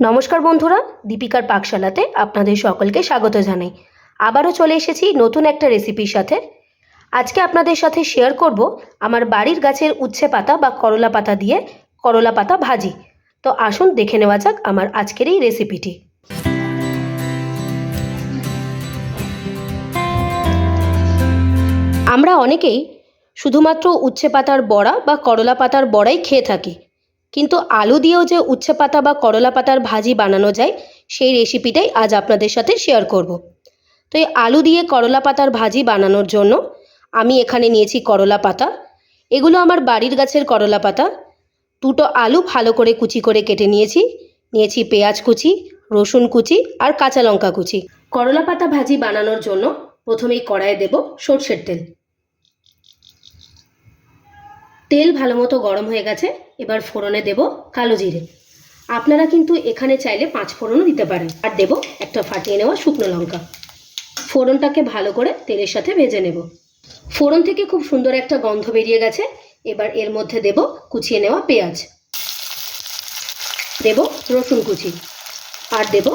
নমস্কার বন্ধুরা, দীপিকার পাকশালাতে আপনাদের সকলকে স্বাগত জানাই। আবারও চলে এসেছি নতুন একটা রেসিপির সাথে। আজকে আপনাদের সাথে শেয়ার করব আমার বাড়ির গাছের উচ্ছে পাতা বা করলা পাতা দিয়ে করলা পাতা ভাজি। তো আসুন দেখে নেওয়া যাক আমার আজকের এই রেসিপিটি আমরা অনেকেই শুধুমাত্র উচ্ছে পাতার বড়া বা করলা পাতার বড়াই খেয়ে থাকি। কিন্তু আলু দিয়েও যে উচ্ছে পাতা বা করলা পাতার ভাজি বানানো যায়, সেই রেসিপিটাই আজ আপনাদের সাথে শেয়ার করব। তো এই আলু দিয়ে করলা পাতার ভাজি বানানোর জন্য আমি এখানে নিয়েছি করলা পাতা। এগুলো আমার বাড়ির গাছের করলা পাতা। দুটো আলু ভালো করে কুচি করে কেটে নিয়েছি। নিয়েছি পেঁয়াজ কুচি, রসুন কুচি আর কাঁচা লঙ্কা কুচি। করলা পাতা ভাজি বানানোর জন্য প্রথমেই কড়াইয়ে দেব সর্ষের তেল। তেল ভালো মতো গরম হয়ে গেছে, এবার ফোড়নে দেব কালো জিরে। আপনারা কিন্তু এখানে চাইলে পাঁচ ফোড়নও দিতে পারেন। আর দেব একটা ফাটিয়ে নেওয়া শুকনো লঙ্কা। ফোড়নটাকে ভালো করে তেলের সাথে ভেজে নেব। ফোড়ন থেকে খুব সুন্দর একটা গন্ধ বেরিয়ে গেছে। এবার এর মধ্যে দেব কুচিয়ে নেওয়া পেঁয়াজ। দেব রসুন কুচি। আর দেব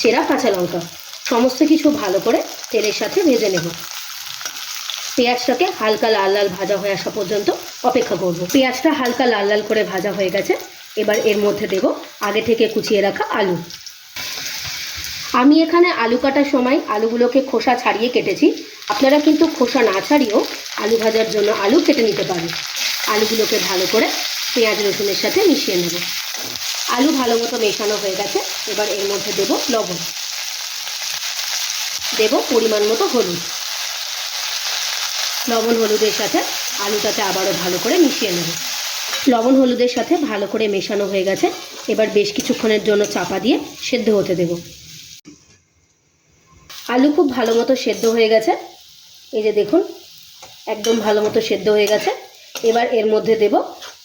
চেরা কাঁচা লঙ্কা। সমস্ত কিছু ভালো করে তেলের সাথে ভেজে নেব। পেঁয়াজটাকে হালকা লাল লাল ভাজা হয়ে আসা পর্যন্ত অপেক্ষা করব। পেঁয়াজটা হালকা লাল লাল করে ভাজা হয়ে গেছে। এবার এর মধ্যে দেব আগে থেকে কুচিয়ে রাখা আলু। আমি এখানে আলু কাটার সময় আলুগুলোকে খোসা ছাড়িয়ে কেটেছি। আপনারা কিন্তু খোসা না ছাড়িয়েও আলু ভাজার জন্য আলু কেটে নিতে পারেন। আলুগুলোকে ভালো করে পেঁয়াজ রসুনের সাথে মিশিয়ে নেব। আলু ভালো মতো মেশানো হয়ে গেছে। এবার এর মধ্যে দেব লবণ। দেব পরিমাণ মতো হলুদ। লবণ হলুদের সাথে আলুটাকে আবারও ভালো করে মিশিয়ে নেব। লবণ হলুদের সাথে ভালো করে মেশানো হয়ে গেছে। এবার বেশ কিছুক্ষণের জন্য চাপা দিয়ে সেদ্ধ হতে দেব। আলু খুব ভালো মতো সেদ্ধ হয়ে গেছে। এই যে দেখুন, একদম ভালো মতো সেদ্ধ হয়ে গেছে। এবার এর মধ্যে দেব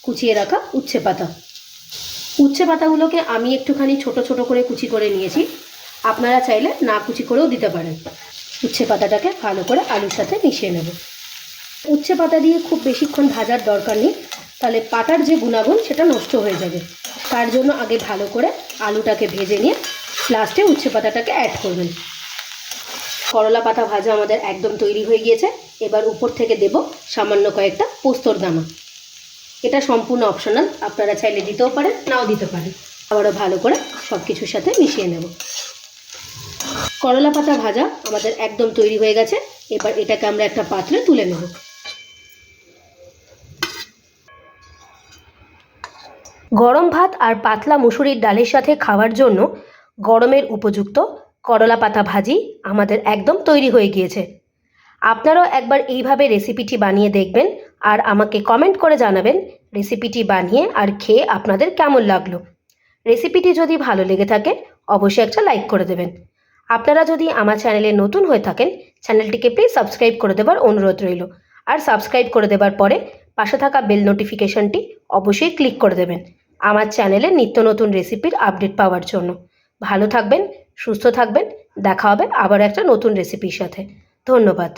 কুচিয়ে রাখা উচ্ছে পাতা। উচ্ছে পাতাগুলোকে আমি একটুখানি ছোট ছোট করে কুচি করে নিয়েছি। আপনারা চাইলে না কুচি করেও দিতে পারেন। উচ্ছে পাতাটাকে ভালো করে আলুর সাথে মিশিয়ে নেব। উচ্ছে পাতা দিয়ে খুব বেশিক্ষণ ভাজার দরকার নেই। তাহলে পাতার যে গুণাগুণ, সেটা নষ্ট হয়ে যাবে। তার জন্য আগে ভালো করে আলুটাকে ভেজে নিয়ে লাস্টে উচ্ছে পাতাটাকে অ্যাড করবেন। করলা পাতা ভাজা আমাদের একদম তৈরি হয়ে গিয়েছে। এবার উপর থেকে দেব সামান্য কয়েকটা পোস্তর দানা। এটা সম্পূর্ণ অপশনাল আপনারা চাইলে দিতেও পারেন, নাও দিতে পারেন। আবারও ভালো করে সব কিছুর সাথে মিশিয়ে নেব। করলা পাতা ভাজা আমাদের একদম তৈরি হয়ে গেছে। এবার এটাকে আমরা একটা পাত্রে তুলে নেব। গরম ভাত আর পাতলা মুসুরির ডালের সাথে খাওয়ার জন্য গরমের উপযুক্ত করলা পাতা ভাজি আমাদের একদম তৈরি হয়ে গিয়েছে। আপনারাও একবার এইভাবে রেসিপিটি বানিয়ে দেখবেন আর আমাকে কমেন্ট করে জানাবেন রেসিপিটি বানিয়ে আর খেয়ে আপনাদের কেমন লাগল। রেসিপিটি যদি ভালো লেগে থাকে, অবশ্যই একটা লাইক করে দেবেন। আপনারা যদি আমার চ্যানেলে নতুন হয়ে থাকেন, চ্যানেলটিকে প্লিজ সাবস্ক্রাইব করে দেবার অনুরোধ রইল। আর সাবস্ক্রাইব করে দেবার পরে পাশে থাকা বেল নোটিফিকেশনটি অবশ্যই ক্লিক করে দেবেন। আমার চ্যানেলে নিত্য নতুন রেসিপির আপডেট পাওয়ার জন্য। ভালো থাকবেন, সুস্থ থাকবেন, দেখা হবে আবার একটা নতুন রেসিপির সাথে। ধন্যবাদ।